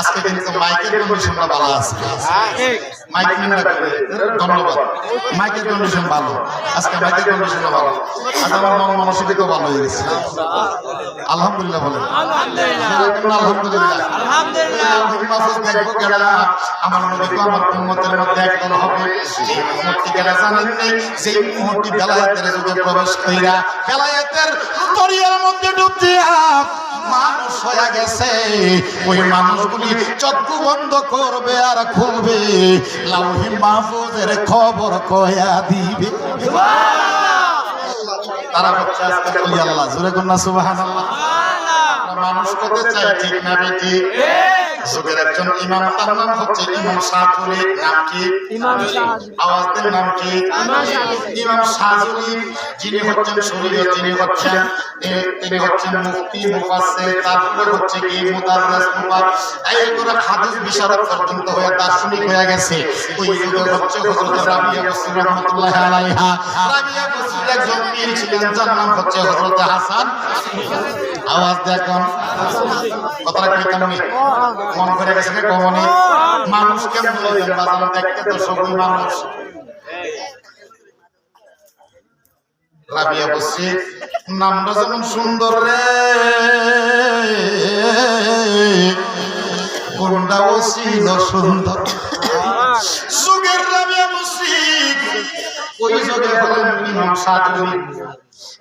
আজকে কিন্তু মাইকের কন্ডিশনটা ভালো আছে। মাইক নিন্দা করে ধন্যবাদ। মাইকের কন্ডিশন ভালো। আজকে মাইকের কন্ডিশন ভালো। আজ আমার মন মানসিকতাও ভালো হয়ে গেছে। আলহামদুলিল্লাহ আমার নবী আমার উম্মতের মধ্যে একদল হবে। এই উম্মতটি কেডা জানেন নেই যে উম্মতটি বেলায়েতের যুগে প্রবেশ কইরা বেলায়েতের দরিয়ার মধ্যে ডুব দিয়া মানুষ হয়ে গেছে। ওই মানুষগুলি চক্ষু বন্ধ করবে আর খুলবে। লাউহি মাহফুজের খবর কয়া দিবে। তারা হচ্ছে আল্লাহ জোরে কন্যা সুবাহ আমরা মানুষ করতে চাই ঠিক না বেটি যুগের একজন ইমাম তার নাম হচ্ছে ইমাম নাম কি? নাম কি? ইমাম যিনি হচ্ছেন শরীয় যিনি হচ্ছেন তিনি হচ্ছেন মুফতি মুফাসসির তারপরে হচ্ছে কি মুদাররিস মুফাস এই করে হাদিস বিশারদ পর্যন্ত হয়ে দার্শনিক হয়ে গেছে। ওই যুগে হচ্ছে হযরত রাবিয়া বসরি রাহমাতুল্লাহি আলাইহা। রাবিয়া বসরি একজন পীর ছিলেন যার নাম হচ্ছে হযরত হাসান। আওয়াজ দেখুন কথাটা কি কেমন? মন করে গেছে কমনি? মানুষ কেমন বাজানো দেখতে তো সবই মানুষ। রাবিয়া বসছি নামটা যেমন সুন্দর রে। কোনটাও ছিল সুন্দর? রাবিয়া বসছি ওই যুগে হলেন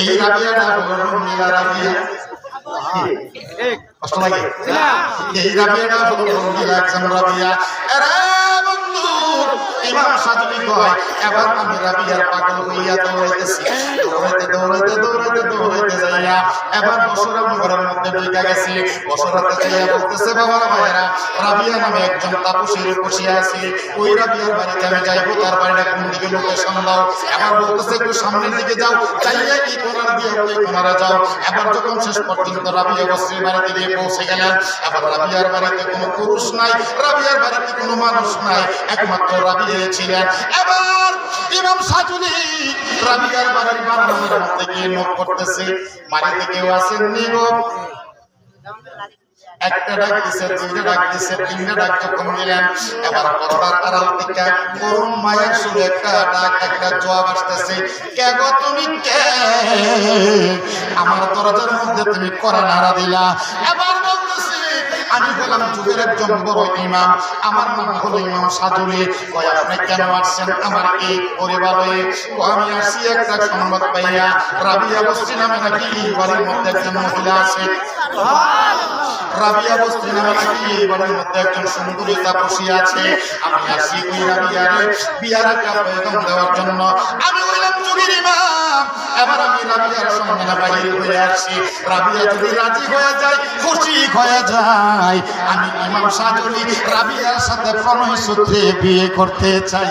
এই রাবিয়াটা হলো আমি যাইবো, তার বাড়িটা কোন দিকে লোকেশন দাও এবার বলতেছে, একটু সামনের দিকে যাও, যাইয়া এই কোনার দিয়ে ওই যাও। এবার যখন শেষ পর্যন্ত রাবিয়া বস্ত্রীর বাড়িতে দিয়ে পৌঁছে গেলেন, এবার রাবিয়ার বাড়িতে কোনো পুরুষ নাই, রাবিয়ার বাড়িতে কোনো মানুষ নাই। একমাত্র রাবিয়া ছিলেন এবার ইমাম সাজুলি রাবিয়ার বাড়ির বারান্দার মধ্যে গিয়ে নক করতেছে, বাড়িতে কেউ আসেননি গো। থেকে আমার দরজার মধ্যে তুমি করে নাড়া দিলা। এবার আমি হলাম যুগের একজন বড় ইমাম। আমার নাম হলো ইমাম সাজুরি কয়, আপনি কেন আসছেন আমার এই পরিবারে? আমি আসি একটা সংবাদ পাইয়া। রাবিয়া বস্তি নামে নাকি এই বাড়ির মধ্যে একজন মহিলা আছে। রাবিয়া বস্তি নামে নাকি এই বাড়ির মধ্যে একজন সুন্দরী আছে। আমি আসি ওই রাবিয়ারে বিয়ার দেওয়ার জন্য। আমি যুগের ইমাম। এবার আমি রাবিয়ার সঙ্গে বাইরে হয়ে রাবিয়া যদি রাজি হয়ে যায়, খুশি হয়ে যায়। আমি ইমাম সাজলি রাবিয়ার সাথে প্রণয় সূত্রে বিয়ে করতে চাই।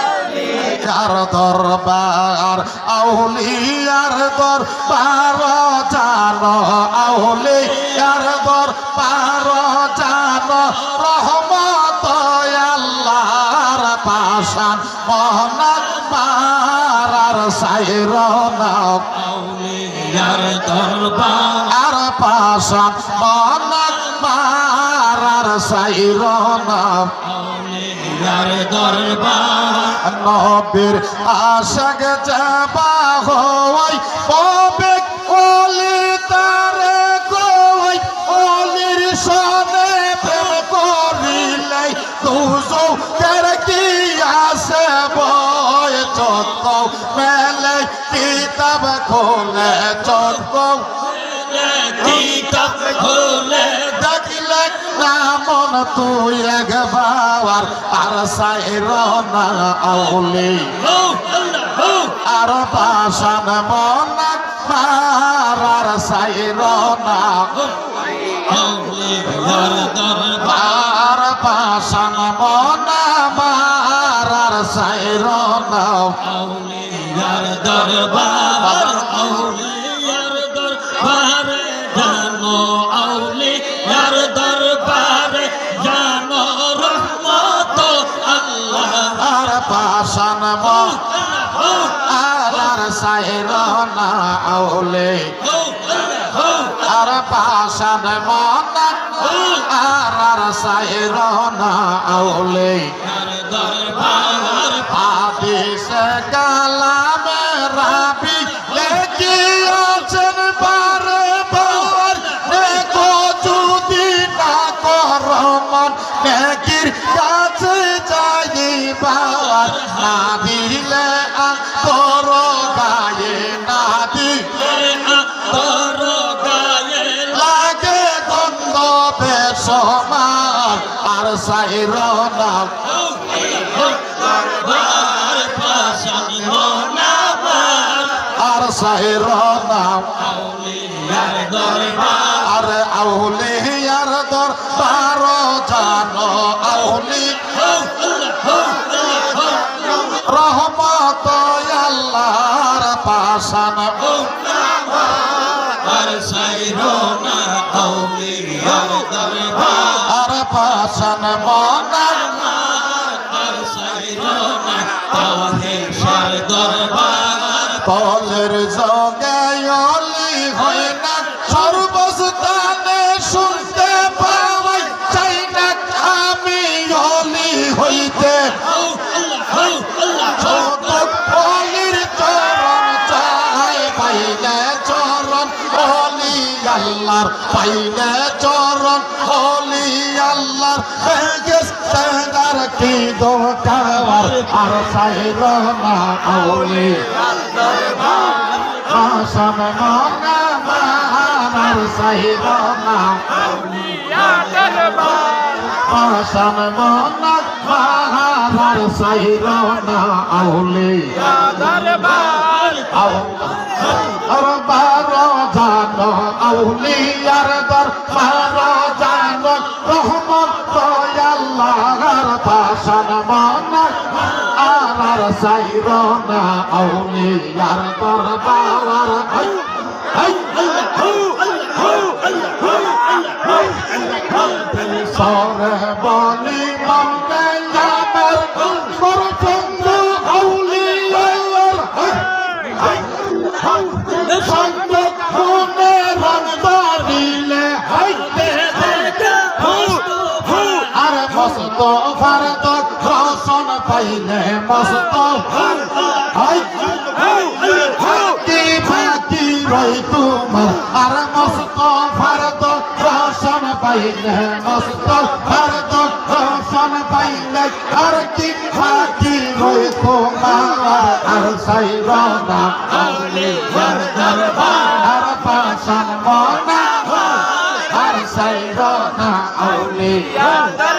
যার দরবার আউলিয়ার দরবার জান আউলিয়ার দরবার জান রহমত আল্লাহর পাশান মহনাত মারার সাইরনা আউলিয়ার দরবার। আর পাশান মহনাত মারার সাইরনা আউলিয়ার দরবার। নবীর আশাক যাবা হওয়াই নামন তুই একবার আর সাইর না আউলি। আর পাশান মনাক মারার সাইর না আর পাশান মনা মারার সাইর না দরবার আর পাশান মনা, আর সাইর না আউলে। হাদিস কালামে রাবি লেখিয়াছেন বারে? বার দেখো যদি না করমন নেকির কাছে যাইবার? না দিলে আর সাইর না দরবার পাশানি মোনাবার আর সাইর না আউলিয়ার দরবার আর আউলি আর দর বারো জানো আউলি রহমত আল্লাহর পাশান আর সাইরোনা আউলিয়ার দরবার আর পাশান মনার তলের জগে হয় না, সর্বস্থানে শুনতে পাওয়াই চাই না, আমি অলি হইতে। অলির চরণ চাই, পাইলে চরণ, অলি পাইলে চরণ। বেগেস তেদার কি দোকার আর সাইর না না অলি আর বারো জানো আউলিয়ার দর বারো আল্লাহর পাশান মনা আর সাইর না আউলিয়ার দর বাবার সরে বলি মমকে আমার সরচন্দ্র আউলিয়ার সঙ্গ ফারদক হাসন পাইলে মস্ত। হাই ফাকি ফাকি রই তোমার আর মস্ত ফারদক হাসন পাইলে মস্ত। ফারদক হাসন পাইলে আর কি ফাকি রই তোমার আর সাইরা না। আউলি ফারদক আর পাশান মনা, আর সাইরা না। আউলি ফারদক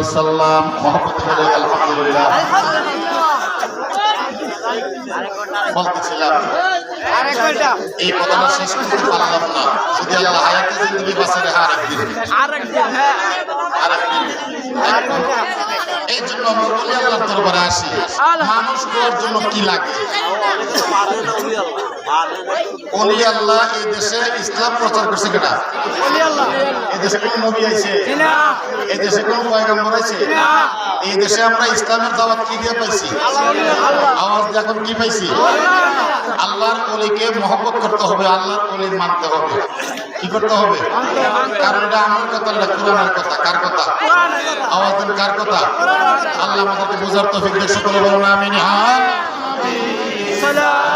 وسلم محمد عليه الحمد لله বলতেছিলাম এই কথাটা শেষ করতে পারলাম না। যদি আল্লাহ হায়াতে জিন্দগি বাঁচে আরেকদিন আরেকদিন। এই জন্য বলি দরবারে আসি। মানুষ হওয়ার জন্য কি লাগে? অলি আল্লাহ এই দেশে ইসলাম প্রচার করছে এই দেশে কোন নবী আছে এই দেশে কোন পয়গম্বর এই দেশে আমরা ইসলামের দাওয়াত কি দিয়ে পাইছি? আওয়াজ এখন কি পাইছি? আল্লাহর অলিকে মহব্বত করতে হবে আল্লাহর অলি মানতে হবে। কি করতে হবে? কারণটা আমার কথা না কোরআনের কথা। কার কথা? আওয়াজ দিন, কার কথা? আল্লাহ আমাদেরকে বোঝার তৌফিক দেশ সকলে বলুন, আমিন। আমিন। সালাম